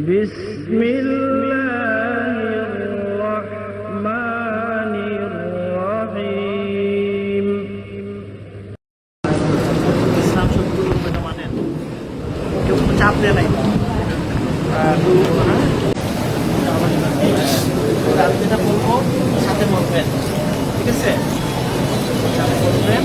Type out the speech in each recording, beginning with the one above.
بسم الله الرحمن الرحيم ইসলাম সত্য রূপে মানেন কেউ কোনো চাপ দেয় নাই আর হ্যাঁ? আমি যেটা বলবো সাথে বলবেন ঠিক আছে সাথে বলবেন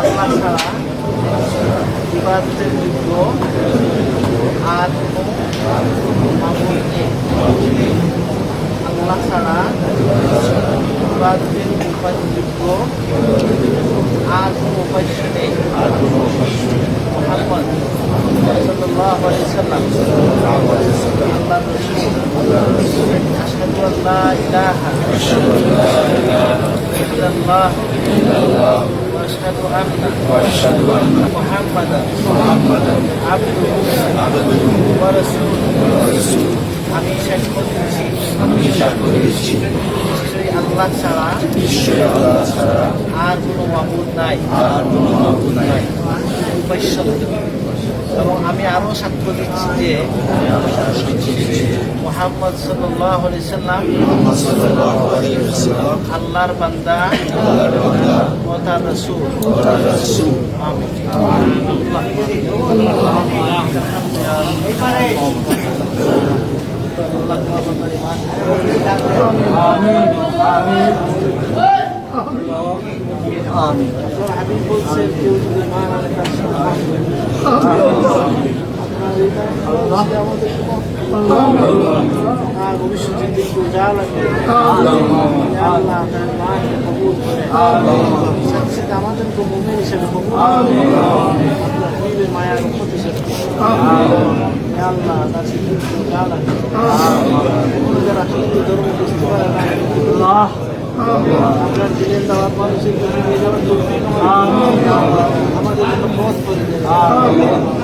আল্লাহ ছাড়া ইবাদতের যোগ্য আর আল্লাহ ছাড়া ইবাদতের উপাযোগ্য আর কোনো উপাস্য নেই মোহাম্মদ সাল্লাল্লাহু আলাইহি সাল্লাম আল্লাহ রাসূল আশহাদু আল্লা ইলাহা ইল্লাল্লাহ واشهد ان محمدا عبده ورسوله আমি সাক্ষ্য দিচ্ছি নিশ্চয়ই আল্লাহ ছাড়া আর কোনো মাবুদ নাই আর কোনো মাবুদ নাই উপাস্য এবং আমি আরও সাক্ষ্য দিচ্ছি যে মোহাম্মদ সাল্লাম আল্লাহর বান্দা ও মান ভবিষ্যতে দিকে যা লাগে আল্লাহ তার মাকে কবুল করে সাথে সাথে আমাদেরকে মুমিন হিসেবে কবুল আল্লাহ যারা ধর্ম বুঝতে পারে না আপনার দিনের দাওয়াত আমাদের জন্য পথ করে দেন